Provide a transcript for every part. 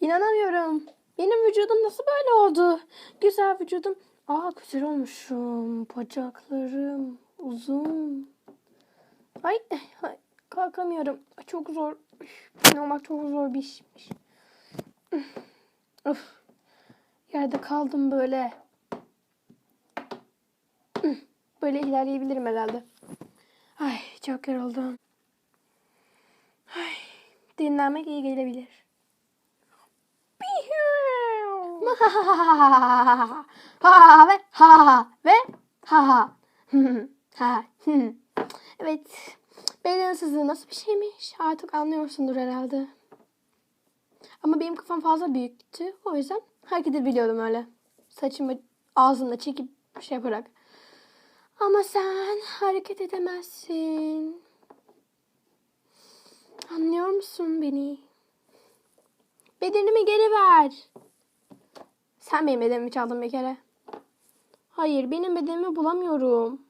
İnanamıyorum. Benim vücudum nasıl böyle oldu? Güzel vücudum. Aa güzel olmuşum. Bacaklarım uzun. Ay, ay kalkamıyorum. Çok zor. Olmak çok zor bir işmiş. Of. Yerde kaldım böyle. Böyle ilerleyebilirim herhalde. Ay çok yoruldum. Ay, dinlenmek iyi gelebilir. Ha ve ha ve ha ha. evet. Beden ısısı nasıl bir şeymiş? Artık anlıyorsundur herhalde. Ama benim kafam fazla büyüktü. O yüzden hareket edebiliyordum öyle. Saçımı ağzımla çekip şey yaparak. Ama sen hareket edemezsin. Anlıyor musun beni? Bedenimi geri ver. Sen benim bedenimi çaldın bir kere. Hayır, benim bedenimi bulamıyorum.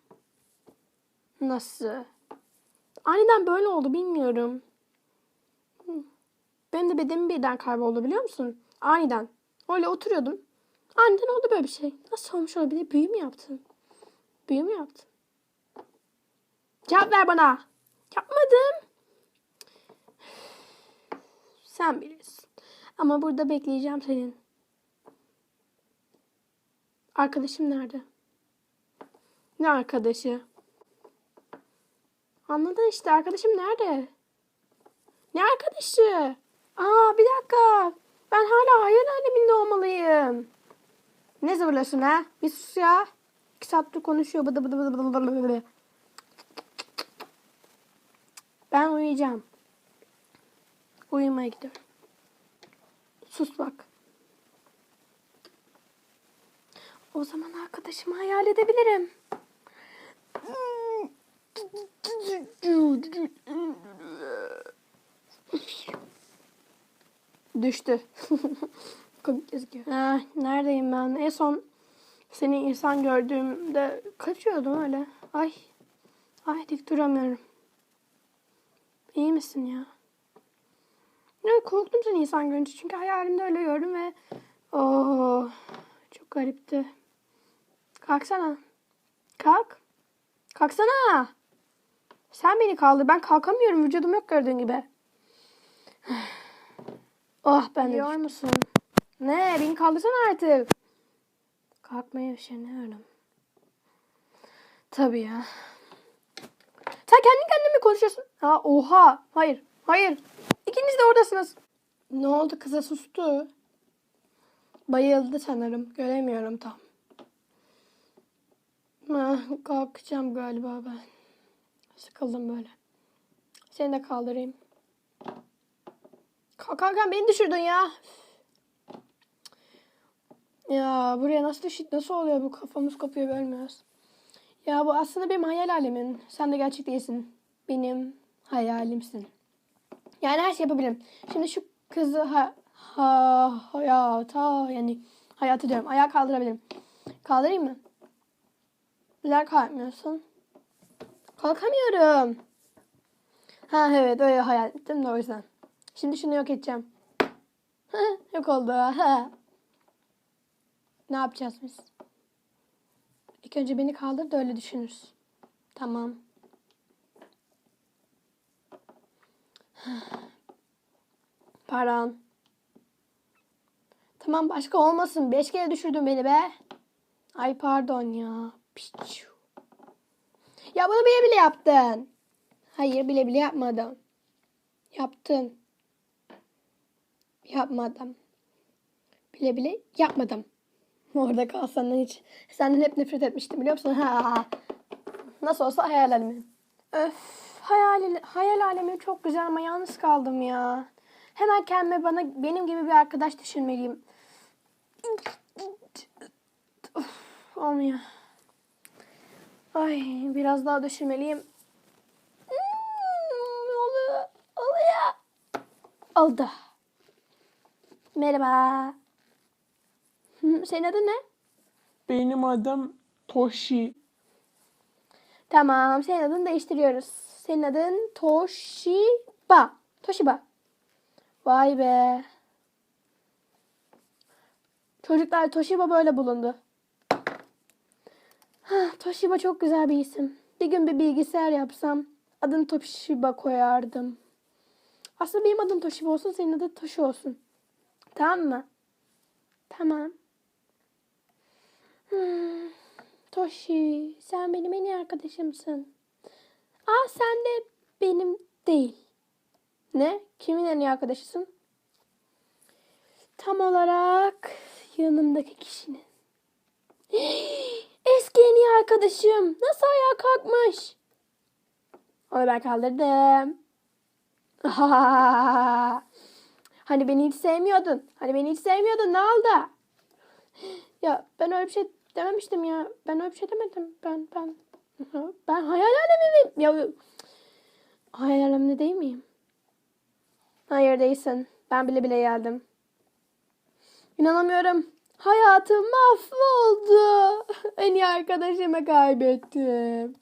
Nasıl? Aniden böyle oldu bilmiyorum. Benim de bedenim birden kayboldu biliyor musun? Aniden. Öyle oturuyordum. Aniden oldu böyle bir şey. Nasıl olmuş olabilir? Büyü mü yaptın? Büyü mü yaptın? Cevap ver bana. Yapmadım. Sen bilirsin. Ama burada bekleyeceğim senin. Arkadaşım nerede? Ne arkadaşı? Anladın işte arkadaşım nerede? Ne arkadaşı? Aa bir dakika. Ben hala hayal aleminde olmalıyım. Ne zıvırlasın ha? Bir sus ya. İki saattir konuşuyor. Bıdı bıdı bıdı bıdı bıdı bıdı. Ben uyuyacağım. Uyumaya gidiyorum. Sus bak. O zaman arkadaşımı hayal edebilirim. Düştü. Komik gözüküyor. Ha, neredeyim ben? En son seni insan gördüğümde kaçıyordum öyle. Ay. Ay dik duramıyorum. İyi misin ya? Ya korktum seni insan görünce çünkü hayalimde öyle gördüm ve Oo, çok garipti. Kalksana. Kalk. Kalksana. Sen beni kaldır. Ben kalkamıyorum. Vücudum yok gördüğün gibi. Oh ben de Biliyor musun? Ne? Beni kaldırsana artık. Kalkmaya üşeniyorum. Tabii ya. Sen kendi kendine mi konuşuyorsun? Ha oha. Hayır. Hayır. İkiniz de oradasınız. Ne oldu kıza sustu. Bayıldı sanırım. Göremiyorum tam. Kalkacağım galiba ben. Sıkıldım böyle. Seni de kaldırayım. Kalk Hakan beni düşürdün ya. Ya buraya nasıl düşük nasıl oluyor bu kafamız kopuyor bölmüyoruz. Ya bu aslında benim hayal alemin. Sen de gerçek değilsin. Benim hayalimsin. Yani her şey yapabilirim. Şimdi şu kızı ha, ha hayata yani hayatı diyorum. Ayağa kaldırabilirim. Kaldırayım mı? Neden kalkmıyorsun? Kalkamıyorum. Ha evet öyle hayal ettim de o yüzden. Şimdi şunu yok edeceğim. yok oldu. ne yapacağız biz? İlk önce beni kaldır da öyle düşünürüz. Tamam. Paran. Tamam başka olmasın. Beş kere düşürdün beni be. Ay pardon ya. Piçu. Ya bunu bile bile yaptın. Hayır bile bile yapmadım. Yaptın. Yapmadım. Bile bile yapmadım. Orada kal senden hiç. Senden hep nefret etmiştim biliyor musun? Ha. Nasıl olsa hayal alemi. Öf. Hayal, hayal alemi çok güzel ama yalnız kaldım ya. Hemen kendime bana benim gibi bir arkadaş düşünmeliyim. Olmuyor. Ay biraz daha düşünmeliyim. Hmm, oluyor. Oluyor. Oldu. Merhaba. Hı, Senin adın ne? Benim adım Toshi. Tamam, senin adını değiştiriyoruz. Senin adın Toshiba. Toshiba. Vay be. Çocuklar Toshiba böyle bulundu. Toshiba çok güzel bir isim. Bir gün bir bilgisayar yapsam adını Toshiba koyardım. Aslında benim adım Toshiba olsun, senin adın Toshi olsun. Tamam mı? Tamam. Hmm. Toshi, sen benim en iyi arkadaşımsın. Aa sen de benim değil. Ne? Kimin en iyi arkadaşısın? Tam olarak yanımdaki kişinin. Eski en iyi arkadaşım. Nasıl ayağa kalkmış? Onu ben kaldırdım. hani beni hiç sevmiyordun. Hani beni hiç sevmiyordun. Ne oldu? Ya ben öyle bir şey dememiştim ya. Ben öyle bir şey demedim. Ben ben ben hayal alemindeyim. Ya hayal aleminde değil miyim? Hayır değilsin. Ben bile bile geldim. İnanamıyorum. Hayatım mahvoldu. En iyi arkadaşımı kaybettim.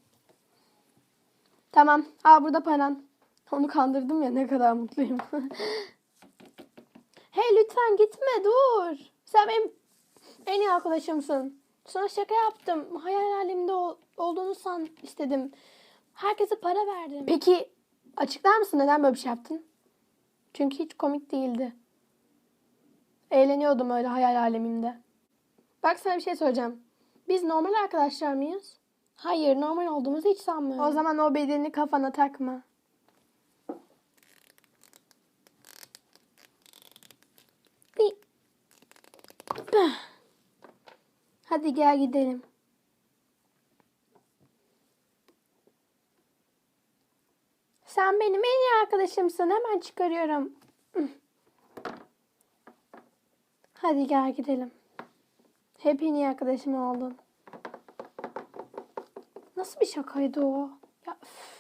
Tamam. Aa burada paran. Onu kandırdım ya ne kadar mutluyum. hey lütfen gitme dur. Sen benim en iyi arkadaşımsın. Sana şaka yaptım. Hayal halimde ol- olduğunu san istedim. Herkese para verdim. Peki açıklar mısın neden böyle bir şey yaptın? Çünkü hiç komik değildi. Eğleniyordum öyle hayal alemimde. Bak sana bir şey söyleyeceğim. Biz normal arkadaşlar mıyız? Hayır, normal olduğumuzu hiç sanmıyorum. O zaman o bedeni kafana takma. Hadi gel gidelim. Sen benim en iyi arkadaşımsın. Hemen çıkarıyorum. Hadi gel gidelim. Hep en iyi arkadaşım oldun. Nasıl bir şakaydı o? Ya, üf.